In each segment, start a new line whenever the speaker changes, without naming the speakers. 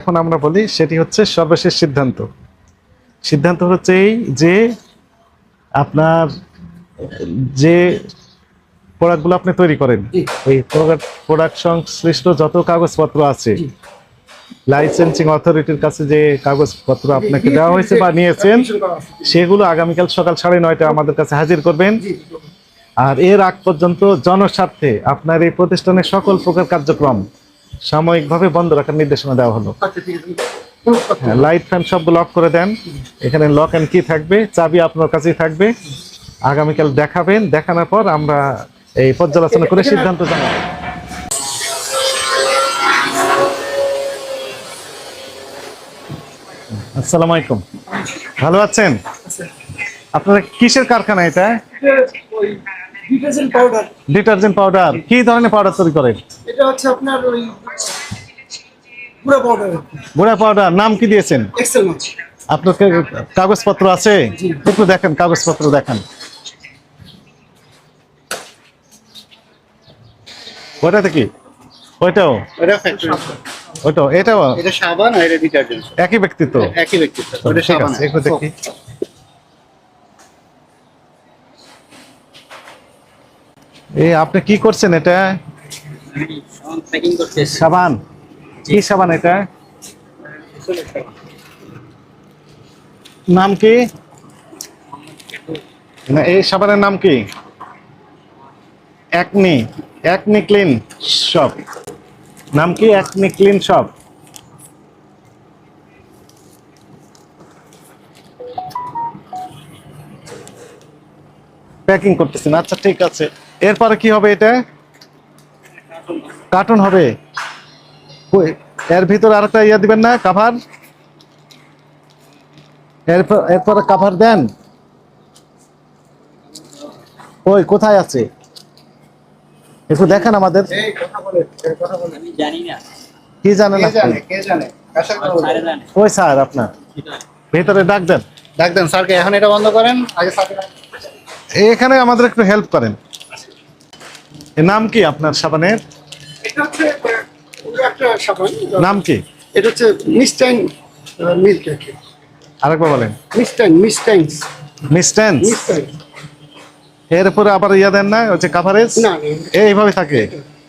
এখন আমরা বলি সেটি হচ্ছে সর্বশেষ সিদ্ধান্ত। সিদ্ধান্ত হচ্ছে এই যে আপনার যে প্রোডাক্টগুলো আপনি তৈরি করেন এই প্রোডাক্ট সংশ্লিষ্ট যত কাগজপত্র আছে লাইসেন্সিং অথরিটির কাছে যে কাগজপত্র আপনাকে দেওয়া হয়েছে বা নিয়েছেন সেগুলো আগামীকাল সকাল সাড়ে নয়টা আমাদের কাছে হাজির করবেন। আর এর আগ পর্যন্ত জনস্বার্থে আপনার এই প্রতিষ্ঠানের সকল প্রকার কার্যক্রম সাময়িকভাবে বন্ধ রাখার নির্দেশনা দেওয়া হলো। লাইট ফ্যান সবগুলো অফ করে দেন। এখানে লক অ্যান্ড কি থাকবে চাবি আপনার কাছেই থাকবে। আগামীকাল দেখাবেন দেখানোর পর আমরা এই পর্যালোচনা করে সিদ্ধান্ত জানাব। আসসালামু আলাইকুম। ভালো আছেন?
আচ্ছা,
আপনারা কিসের কারখানা এটা?
Detergent powder.
Detergent powder. কি ধরনের পাউডার তৈরি করেন
এটা হচ্ছে আপনার ওই গুঁড়া পাউডার।
গুঁড়া পাউডার। নাম কি দিয়েছেন?
এক্সেল মাছ।
আপনার কাগজপত্র আছে? একটু দেখেন কাগজপত্র দেখেন। ওইটাতে কি? ওইটাও?
এটা
ওইটাও? এটাও?
এটা সাবান আর এটা ডিটারজেন্ট।
একই ব্যক্তিত্ব?
একই ব্যক্তিত্ব। ওটা সাবান
একটু দেখি। এই আপনি কি করছেন এটা? সাবান। কি সাবান এটা? নাম কি? না এই সাবানের নাম কি? একনি। একনি ক্লিন শপ। নাম কি? Acne clean shop. প্যাকিং করতেছেন। আচ্ছা ঠিক আছে। এরপরে কি হবে এটা? কার্টুন হবে। এর ভিতরে আর একটা ইয়ে দিবেন না? কাভার এরপর এরপরে কাভার দেন। ওই কোথায় আছে? একটু দেখেন আমাদের।
এই কথা বলে এই কথা বলে
আমি জানি না।
কি জানেন
জানে
ওই স্যার আপনার। ভেতরে ডাক দেন।
ডাক দেন স্যারকে। এখন এটা বন্ধ করেন আগে।
এখানে আমাদের একটু হেল্প করেন। এর নাম কি আপনার সাবানের?
এটা হচ্ছে একটা সাবান
নাম কি?
এটা হচ্ছে মিস্টাইন মিল্ক
আরেকবার বলেন।
মিস্টাইন মিস্টাইনস।
মিস্টেন্স
মিস্টাইন
এর উপরে আবার ইয়া দেন না হচ্ছে কাভারেজ
না
এইভাবে থাকে?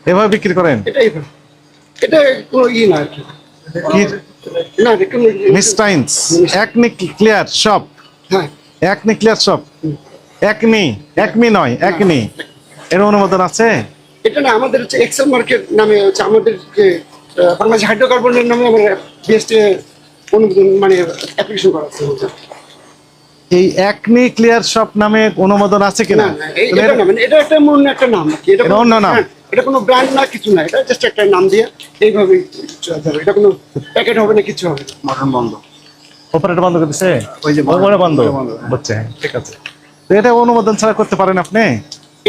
এভাবে বিক্রি করেন?
ভালো। এটা কোনো ই না কি। না এটা
মিস্টাইন্স। একনি ক্লিয়ার শপ
হ্যাঁ।
একনি ক্লিয়ার শপ একনি একমি নয় একনি এর অনুমোদন আছে?
এটা না আমাদের হচ্ছে এক্সেল মার্কেট নামে হচ্ছে আমাদের বাংলাদেশ হাইড্রোকার্বনের নামে আমরা বিএসটি অনুমোদন মানে অ্যাপ্লিকেশন করা আছে
এই একনি ক্লিয়ার শপ নামে অনুমোদন আছে কিনা?
এটা না মানে এটা একটা অন্য একটা নাম কি। এটা
অন্য নাম?
হ্যাঁ, এটা কোনো ব্র্যান্ড না কিছু না। এটা জাস্ট একটা নাম দিয়ে এইভাবেই এটা কোনো প্যাকেট হবে না কিছু হবে
মটন বন্ধ।
অপারেটর বন্ধ করে দিছে
ওই যে বন্ধ।
বন্ধ।
বন্ধ।
হচ্ছে ঠিক আছে। তো এটা অনুমোদন ছাড়া করতে পারেন আপনি?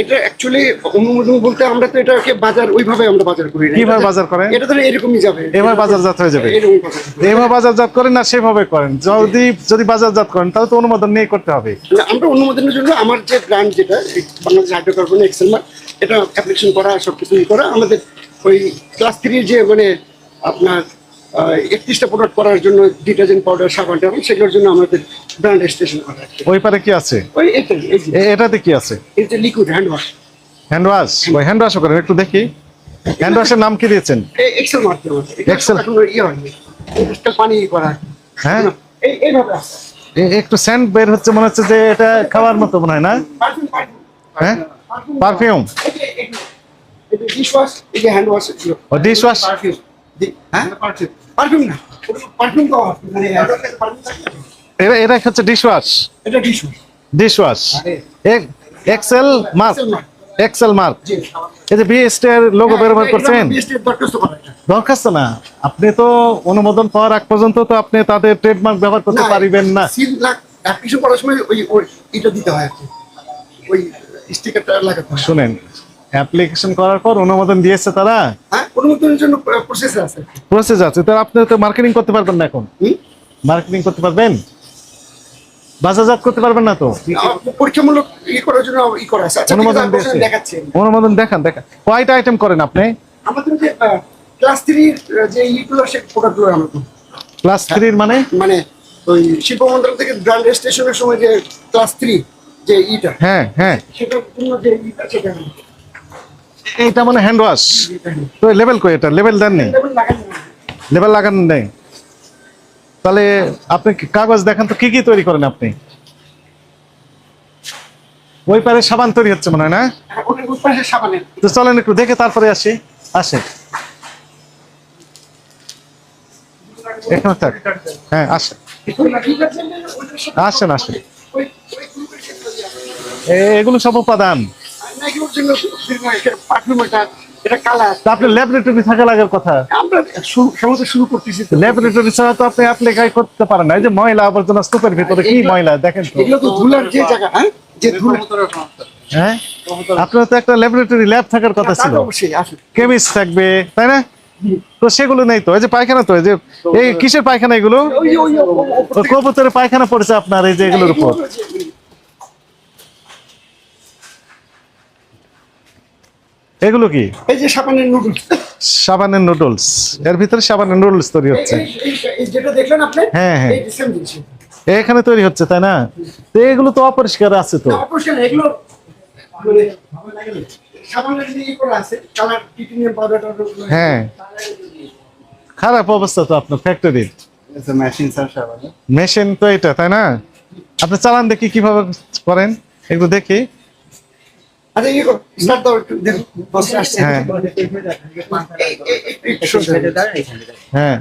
এটা অ্যাকচুয়ালি অনুমোদন বলতে আমরা তো এটাকে বাজার ওইভাবে আমরা বাজার করি না।
কীভাবে বাজার করেন?
এটা তো এরকমই যাবে।
এভাবে বাজারজাত হয়ে যাবে। বাজারজাত করেন না সেভাবে করেন। যদি যদি বাজারজাত করেন তাহলে তো অনুমোদন নিয়ে করতে হবে।
আমরা অনুমোদনের জন্য আমার যে ব্র্যান্ড যেটা বাংলাদেশ হাইড্রোকার্বন এটা অ্যাপ্লিকেশন করা সব কিছু করা। আমাদের ওই ক্লাস থ্রির যে মানে আপনার একত্রিশটা প্রোডাক্ট করার জন্য ডিটারজেন্ট পাউডার সাবান টাবান সেগুলোর জন্য আমাদের ব্র্যান্ড করা
ওই পারে কি আছে?
ওই এটাই
এটাতে কি আছে?
যে liquid hand wash
hand wash ওই হ্যান্ড ওয়াশও করেন একটু দেখি। হ্যান্ড ওয়াশের নাম কি দিয়েছেন?
এক্সেল মার্ক আমাদের এটা ইয়ে হয়নি। এটা পানি করা।
হ্যাঁ?
এই এইভাবে আছে।
একটু সেন্ট বের হচ্ছে মনে হচ্ছে যে এটা খাওয়ার মতো মনে হয় না? হ্যাঁ? পারফিউম
ডিশ ওয়াশ এই যে hand wash
dish wash
perfume হ্যাঁ? পারফিউম পারফিউম না পারফিউম তো মানে
এটা এটা হচ্ছে ডিশ ওয়াশ
এটা dish wash
dish Excel mark
Excel mark।
Excel mark
জি।
এই যে বিএসটি এর লোগো ব্যবহার করছেন?
দরখাস্ত
না। আপনি তো অনুমোদন পাওয়ার আগ পর্যন্ত তো আপনি তাদের ট্রেডমার্ক ব্যবহার করতে পারিবেন না।
সিল অ্যাপ্লিকেশন করার সময় ওই ওই এটা দিতে হয় ওই স্টিকারটা লাগাতে
শুনেন অ্যাপ্লিকেশন করার পর অনুমোদন দিয়েছে তারা?
হ্যাঁ অনুমোদনের জন্য প্রসেস আছে।
প্রসেস আছে। তো আপনি তো মার্কেটিং করতে পারবেন না এখন। মার্কেটিং করতে পারবেন? বাজারজাত করতে পারবেন না তো?
পরীক্ষামূলক ই করার জন্য ই করা আছে। আচ্ছা,
অনুমোদন
দেখাচ্ছি
অনুমোদন দেখান দেখান। কয়টা আইটেম করেন আপনি?
আমাদের যে ক্লাস থ্রির যে ইগুলো সে প্রোডাক্টগুলো আমরা।
ক্লাস থ্রির মানে?
মানে ওই শিল্প মন্ত্রক থেকে গ্র্যান্ড রেজিস্ট্রেশনের সময় যে ক্লাস থ্রি যে ইটা।
হ্যাঁ হ্যাঁ।
সেটার জন্য যে ইটা সেটা
এটা মানে হ্যান্ড ওয়াশ তো লেভেল কই এটা? লেভেল দেন নেই লেভেল লাগানো নেই। তাহলে আপনি কাগজ দেখেন তো কি কি তৈরি করেন আপনি? ওই পারে সাবান তৈরি হচ্ছে মনে হয়, না? তো চলেন একটু দেখে তারপরে আসি। আসে। এখানে থাক। হ্যাঁ আসেন আসেন। আসেন এগুলো সব উপাদান।
জন্য পারফিউম এটা এটা কালার
তা ল্যাবরেটরি থাকা লাগার কথা?
আমরা শুরু- শুরু করতেছি।
ল্যাবরেটরি ছাড়া তো আপনি অ্যাপ্লাই করতে পারেন না। এই যে ময়লা আবর্জনা স্তূপের ভিতরে কি ময়লা? দেখেন তো।
এগুলো তো ধুলার যে জায়গা হ্যাঁ? যে ধুলা
হ্যাঁ? আপনার তো একটা ল্যাবরেটরি ল্যাব থাকার কথা ছিল। কেমিস্ট থাকবে তাই না? তো সেগুলো নেই তো। এই যে পায়খানা তো এই যে এই কিসের পায়খানা এগুলো? কবুতরের পায়খানা পড়েছে আপনার এই যে এগুলোর উপর। এগুলো কি?
এই যে সাবানের নুডলস
সাবানের নুডলস এর ভিতরে সাবানের নুডলস তৈরি হচ্ছে।
যেটা দেখলেন আপনি
হ্যাঁ, হ্যাঁ।
এই সেম জিনিস।
এখানে তৈরি হচ্ছে তাই না? তো এগুলো তো অপরিষ্কার আছে তো।
অপারেশন এগুলো মানে সাবানের যে ই আছে কালার টিটিনিয়াম পাউডার
হ্যাঁ। খারাপ অবস্থা তো আপনার ফ্যাক্টরির
মেশিন স্যার সাবান
মেশিন তো এটা তাই না? আপনি চালান দেখি কীভাবে করেন। একটু দেখি।
আচ্ছা ইয়ে দাও একটু আসছে।
হ্যাঁ।
একটু।
হ্যাঁ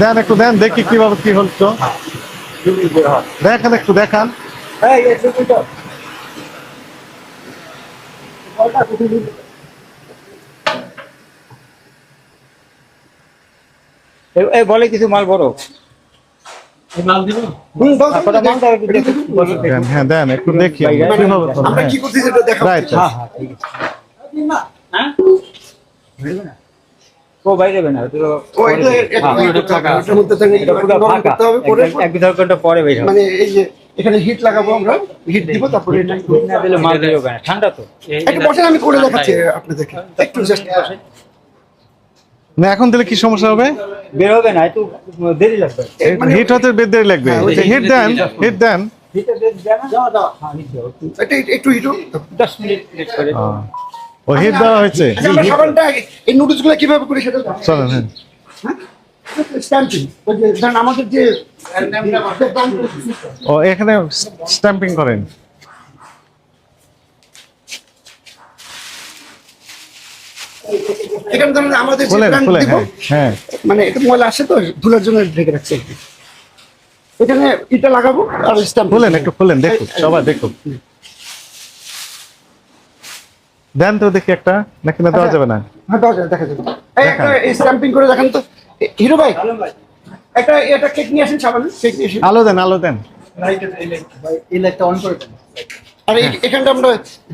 দেন একটু দেন দেখি কীভাবে কি হচ্ছে দেখান একটু দেখান।
বলে কিছু মাল বড়
হ্যাঁ দেন একটু দেখি
ও বাইরে না এক- ঘণ্টা পরে বের
মানে এই যে এখানে হিট লাগাবো আমরা। হিট দিব তারপরে
না দিলে মাল ঠান্ডা তো।
একটু বসেন আমি করে দেখাচ্ছি আপনাদেরকে। একটু জাস্ট
না এখন দিলে কি সমস্যা হবে?
বের হবে না একটু দেরি লাগবে।
মানে-
হিট হতে দেরি লাগবে।
হ্যাঁ,
হিট দেন হিট দেন।
হিটে দেরি হ্যাঁ, একটু
একটু হিট
দশ মিনিট
ও, ও হিট দেওয়া হয়েছে।
আচ্ছা এই নুডলসগুলো কীভাবে করি সেটা
চলেন হ্যাঁ।
স্ট্যাম্পিং ওই যে আমাদের যে
ও এখানে স্ট্যাম্পিং করেন।
এখানে আমাদের
হ্যাঁ হ্যাঁ।
মানে এটা ময়লা আসে তো ধুলার জন্য ঢেকে রাখছি। এখানে এটা লাগাবো আর স্ট্যাম্প
খুলেন একটু খুলেন দেখুন সবাই দেখুন। দেন তো দেখি একটা নাকি না দেওয়া যাবে না?
হ্যাঁ দাও দেখা যাবে। এই একটা স্ট্যাম্পিং করে দেখান তো। হিরো ভাই একটা এটা কেক নিয়ে আসেন সাবান কেক নিয়ে আসেন।
আলো দেন আলো দেন।
এই লাইটটা অন করে দেন।
আর এখানটা আমরা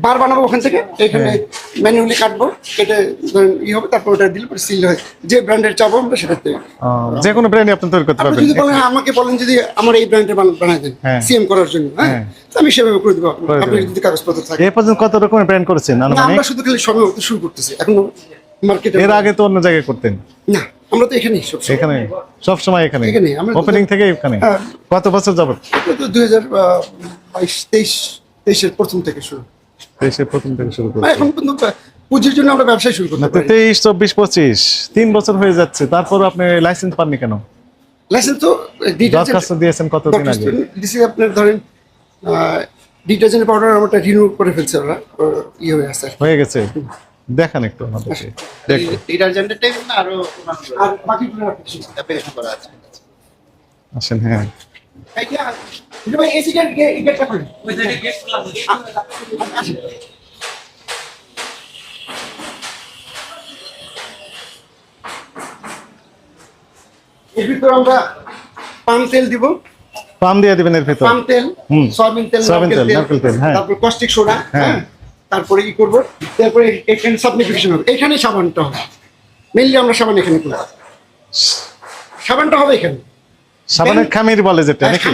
বার বানাবো ওখান থেকে এখানে ম্যানুয়ালি কাটবো কেটে ধরেন ই হবে তারপর ওটা দিলে পরে সিল হয়। যে ব্র্যান্ডের চাবো আমরা সেটা
ও, যে কোনো ব্র্যান্ডই আপনি তৈরি করতে পারবেন।
যদি বলেন আমাকে বলেন যদি আমার এই ব্র্যান্ডের বানাই দেন
হ্যাঁ।
সিএম করার জন্য হ্যাঁ?
হ্যাঁ।
আমি সেভাবে করে দেবো আপনি যদি কাগজপত্র থাকে।
এ পর্যন্ত কত রকমের ব্র্যান্ড করেছেন
না, আমরা শুধু খালি সবে শুরু করতেছি। এখনও মার্কেটে
এর আগে তো অন্য জায়গায় করতেন।
না আমরা তো এখানেই সব
এখানে সব সময় এখানে।
আমরা
ওপেনিং থেকে এখানে।
হ্যাঁ।
কত বছর যাবত?
দুই হাজার বাইশ তেইশ তেইশের প্রথম থেকে শুরু।
দেশের প্রথম থেকে শুরু
মানে এখন পর্যন্ত পুঁজির জন্য আমরা ব্যবসায় শুরু করতে পারি
তেইশ চব্বিশ পঁচিশ তিন বছর হয়ে যাচ্ছে। তারপর আপনি লাইসেন্স পাননি কেন?
লাইসেন্স তো
দরখাস্ত দিয়েছেন কতদিন আগে?
ডিসি আপনার ধরেন ডিটারজেন্ট পাউডার আমরা রিনিউ করে ফেলছে ওরা ইয়ে হয়ে
হয়ে গেছে? দেখান একটু আমাদেরকে। দেখুন।
ডিটারজেন্টের টাইপ না আরও
আর বাকিগুলো আর কিছু না।
অ্যাপ্লিকেশন করা আছে।
আসেন হ্যাঁ।
ভাই এসি গেট গেটটা খুলেন আসেন। এর ভিতরে আমরা পাম তেল দিব।
পাম দিয়ে দিবেন এর ভেতর।
পাম তেল। সয়াবিন তেল নারকেল
হ্যাঁ।
তারপর কস্টিক সোডা
হ্যাঁ।
হ্যাঁ। তারপরে কি করব? তারপরে এখানে সাবলিফিকেশন হবে। এখানে সাবানটা হবে। মেইনলি আমরা সাবান এখানে করব সাবানটা হবে এখানে।
সাবানের খামির বলে যেটা
হ্যাঁ,
নাকি।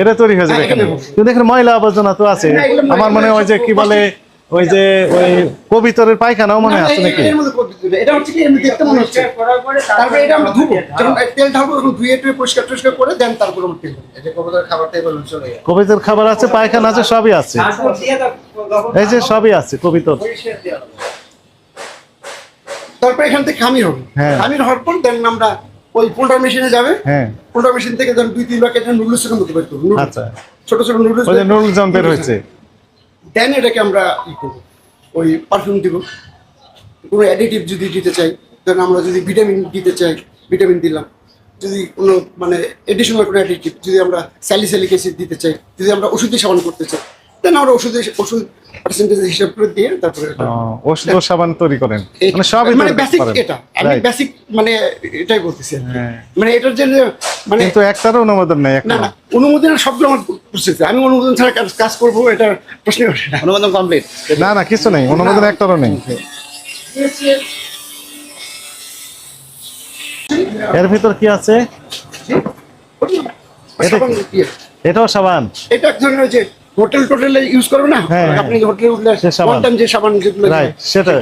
এটা তৈরি হয়ে যাবে
হ্যাঁ,
এখানে। কিন্তু এখানে ময়লা আবর্জনা তো আছে। আমার মনে হয় যে কি বলে ওই যে ওই কবিতরের পায়খানাও মনে আছে নাকি।
এটা হচ্ছে কি এমনি দেখতে মনে হচ্ছে। তারপরে এটা আমরা ধুবো। যখন তেল ঢালবো তখন ধুয়ে টুয়ে পরিষ্কার টরিষ্কার করে দেন তারপর আমরা তেল
কবুতর চলে
কবিতর খাবার আছে পায়খানা আছে সবই আছে। এই যে সবই আছে কবিতর।
তারপর এখান থেকে খামির হবে।
হ্যাঁ।
খামির হওয়ার পর দেন আমরা ওই পোল্টার মেশিনে যাবে।
হ্যাঁ।
পোল্টার মেশিন থেকে ধরেন দুই তিন প্যাকেট নুডলসের মতো বের করব
আচ্ছা।
ছোট ছোট নুডলস
ওই নুরুল জাম বের হয়েছে।
দেন এটাকে আমরা ই করব। ওই পারফিউম দিব। কোনো অ্যাডিটিভ যদি দিতে চাই ধরেন আমরা যদি ভিটামিন দিতে চাই ভিটামিন দিলাম। যদি কোনো মানে এডিশনাল কোনো অ্যাডিটিভ যদি আমরা স্যালিস্যালিক অ্যাসিড দিতে চাই যদি আমরা ওষুধি সেবন করতে চাই দেন আমরা ওষুধে ওষুধ পার্সেন্টেজ হিসাব করে দিয়ে তারপরে
ওষুধ ও সাবান তৈরি করেন। মানে সবই
মানে বেসিক এটা। আমি বেসিক মানে এটাই বলতেছি
হ্যাঁ।
মানে এটার যে মানে
কিন্তু একটারও অনুমোদন নেই
না
একটা
না অনুমোদনের সবগুলো আমার প্রসেস আমি অনুমোদন ছাড়া কাজ- কাজ করব এটা প্রশ্ন ওঠে না।
অনুমোদন কমপ্লিট
না না কিছু নেই। অনুমোদন একটারও নেই। এর ভিতর কি আছে। এটাও সাবান।
এটা এক ধরনের যে হোটেল টোটেলে ইউজ করবে না?
হ্যাঁ, হ্যাঁ।
আপনি হোটেলে উঠলে one time যে সাবান যেগুলো
রাইট সেটা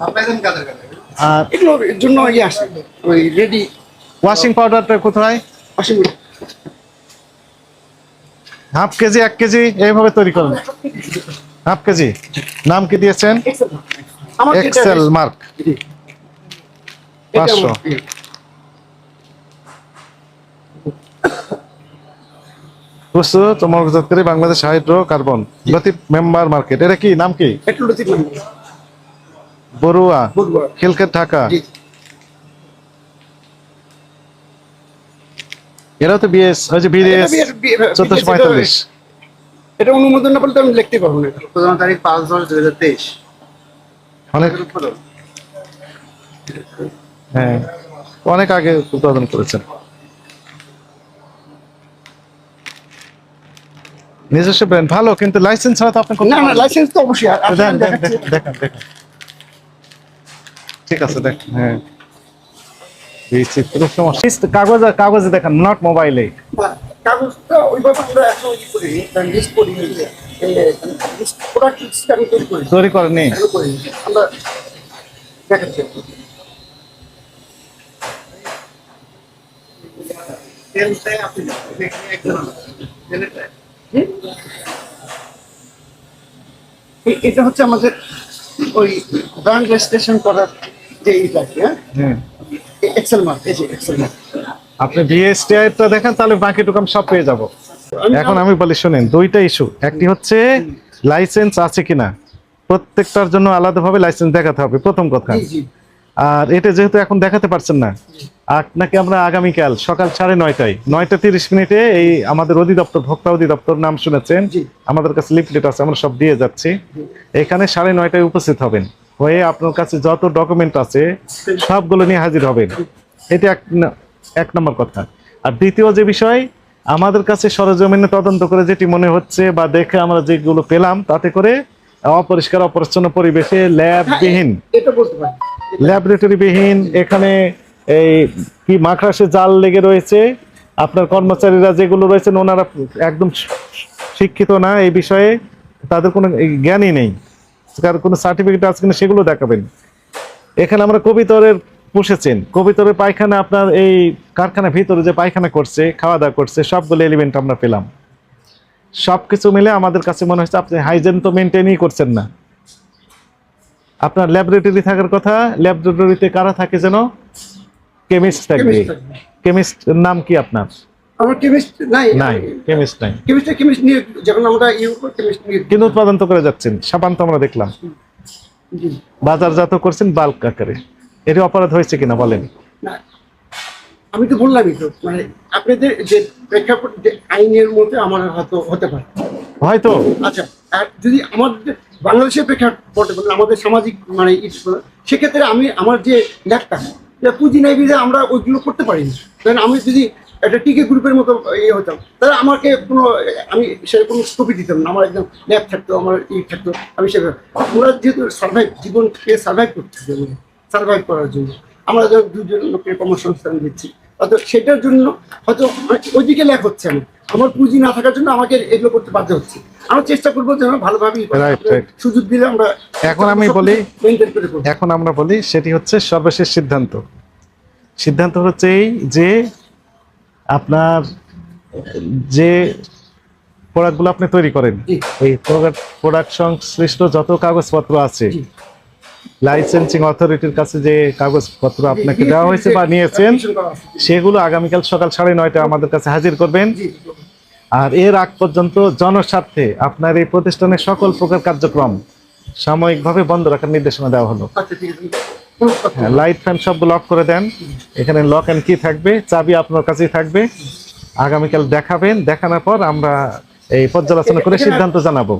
আপনাদের কাদের কাছে
আর
এগুলোর জন্য ইয়ে আসে ওই রেডি
ওয়াশিং পাউডারটা কোথায়?
ওয়াশিং
হাফ কেজি এক কেজি এইভাবে তৈরি করেন। Half KG. নাম কি দিয়েছেন? এক্সেল মার্ক পাঁচশো। প্রস্তুত মনোজাতকারী Bangladesh hydro carbon Latif member market. এটা কি? নাম কি? বড়ুয়া। ঢাকা।
জি।
এরাও তো বিএস বিএস চোদ্দশো পঁয়তাল্লিশ।
এটা অনুমোদন না বলতে আমি লিখতে পারব না।
তারিখ পাঁচ দশ দুই হাজার তেইশ।
অনেক হ্যাঁ। অনেক আগে উৎপাদন করেছেন। নিজস্ব ব্র্যান্ড ভালো কিন্তু লাইসেন্স ছাড়া তো আপনি
না না লাইসেন্স তো অবশ্যই।
দেন, দেখান, দেখান। ঠিক আছে দেখ হ্যাঁ। এই চিত্র সমস্যা। কাগজ কাগজে দেখান নট মোবাইলে
কাগজটা ওইভাবে আমরা এখন করি লিস্ট করি তৈরি
করেনি।
আমরা
আপনি
এটা হচ্ছে আমাদের ওই ব্র্যান্ড রেজিস্ট্রেশন করার যে এইটা কি, হ্যাঁ? এক্সেল মার্ক এই যে এক্সেল মার্ক
আপনি বিএসটিআইটা দেখেন তাহলে বাকিটুকু আমি সব পেয়ে যাব। এখন আমি বলি শুনেন দুইটা ইস্যু একটি হচ্ছে লাইসেন্স আছে কিনা? প্রত্যেকটার জন্য আলাদাভাবে লাইসেন্স দেখাতে হবে প্রথম কথা। আর এটা যেহেতু এখন দেখাতে পারছেন না আপনাকে আমরা আগামীকাল সকাল সাড়ে নয়টায়। নয়টা তিরিশ মিনিটে এই আমাদের অধিদপ্তর ভোক্তা অধিদপ্তর নাম শুনেছেন।
জি।
আমাদের কাছে লিফলেট আছে আমরা সব দিয়ে যাচ্ছি। এখানে সাড়ে নয়টায় উপস্থিত হবেন। হয়ে আপনার কাছে যত ডকুমেন্ট আছে সবগুলো নিয়ে হাজির হবেন। এটা এক এক নম্বর কথা। আর দ্বিতীয় যে বিষয় আমাদের কাছে সরজমিনে তদন্ত করে যেটি মনে হচ্ছে বা দেখে আমরা যেগুলো পেলাম তাতে করে অপরিষ্কার অপরিচ্ছন্ন পরিবেশে ল্যাববিহীন।
এটা বলতে পারি
ল্যাবরেটরি বিহীন এখানে এই কি মাকড়াসে জাল লেগে রয়েছে? আপনার কর্মচারীরা যেগুলো রয়েছেন, ওনারা একদম শিক্ষিত না এই বিষয়ে। তাদের কোনো জ্ঞানই নেই। কার কোনো সার্টিফিকেট আছে কিনা সেগুলো দেখাবেন। এখানে আমরা কবিতরের পুষেছেন। কবিতরের পায়খানা আপনার এই কারখানার ভিতরে যে পায়খানা করছে খাওয়া দাওয়া করছে, সবগুলো এলিমেন্ট আমরা পেলাম। সব কিছু মিলে আমাদের কাছে মনে হচ্ছে আপনি হাইজেন তো মেনটেনই করছেন না। আপনার ল্যাবরেটরি থাকার কথা ল্যাবরেটরিতে কারা থাকে যেন কেমিস্ট থাকবে। কেমিস্ট নাম কি আপনার?
আমার কেমিস্ট নাই।
নাই কেমিস্ট নাই।
কেমিস্ট কেমিস্ট নিয়ে যখন আমরা ইউ কেমিস্ট নিয়ে
কিন্তু উৎপাদন তো করে যাচ্ছেন। সাবান তো আমরা দেখলাম। বাজারজাত করছেন বাল্ক আকারে। এর অপরাধ হয়েছে কিনা বলেন?
না। আমি তো বললামই তো মানে আপনাদের যে প্রেক্ষাপট যে আইনের মধ্যে আমার হয়তো হতে পারে।
হয়তো।
আচ্ছা আর যদি আমাদের বাংলাদেশের প্রেক্ষাপটে বলেন আমাদের সামাজিক মানে সেক্ষেত্রে আমি আমার যে ল্যাবটা যে পুঁজি নাই বিধে আমরা ওইগুলো করতে পারি না। কারণ আমি যদি একটা টিকে গ্রুপের মতো ইয়ে হতাম, তাহলে আমাকে কোনো, আমি সেরকম স্কোপই দিতাম না। আমার একদম ল্যাব থাকতো, আমার ই থাকতো। আমি সেভাবে, ওরা যেহেতু সার্ভাইভ জীবনকে সার্ভাইভ করতে সার্ভাইভ করার জন্য। আমরা দুজন লোকের কর্মসংস্থান দিচ্ছি হয়তো সেটার জন্য হয়তো ওইদিকে ল্যাক হচ্ছে না। আমার পুঁজি না থাকার জন্য আমাকে এগুলো করতে বাধ্য হচ্ছে। আমরা চেষ্টা করব যেন
right.
সুযোগ দিলে আমরা
এখন আমি বলি এখন আমরা বলি সেটি হচ্ছে সর্বশেষ সিদ্ধান্ত। সিদ্ধান্ত হচ্ছে এই যে আপনার যে প্রোডাক্টগুলো আপনি তৈরি করেন এই প্রোডাক্ট সংশ্লিষ্ট যত কাগজপত্র আছে। লাইসেন্সিং অথরিটির কাছে যে কাগজপত্র আপনাকে দেওয়া হয়েছে বা নিয়েছেন। সেগুলো আগামীকাল সকাল সাড়ে নয়টা আমাদের কাছে হাজির করবেন। আর এর আগ পর্যন্ত জনস্বার্থে আপনার এই প্রতিষ্ঠানের সকল প্রকার কার্যক্রম সাময়িকভাবে বন্ধ রাখার নির্দেশনা দেওয়া হলো।
আচ্ছা
লাইট ফ্যান সবগুলো অফ করে দেন। এখানে লক অ্যান্ড কি থাকবে চাবি আপনার কাছেই থাকবে। আগামীকাল দেখাবেন দেখানোর পর আমরা এই পর্যালোচনা করে সিদ্ধান্ত জানাব।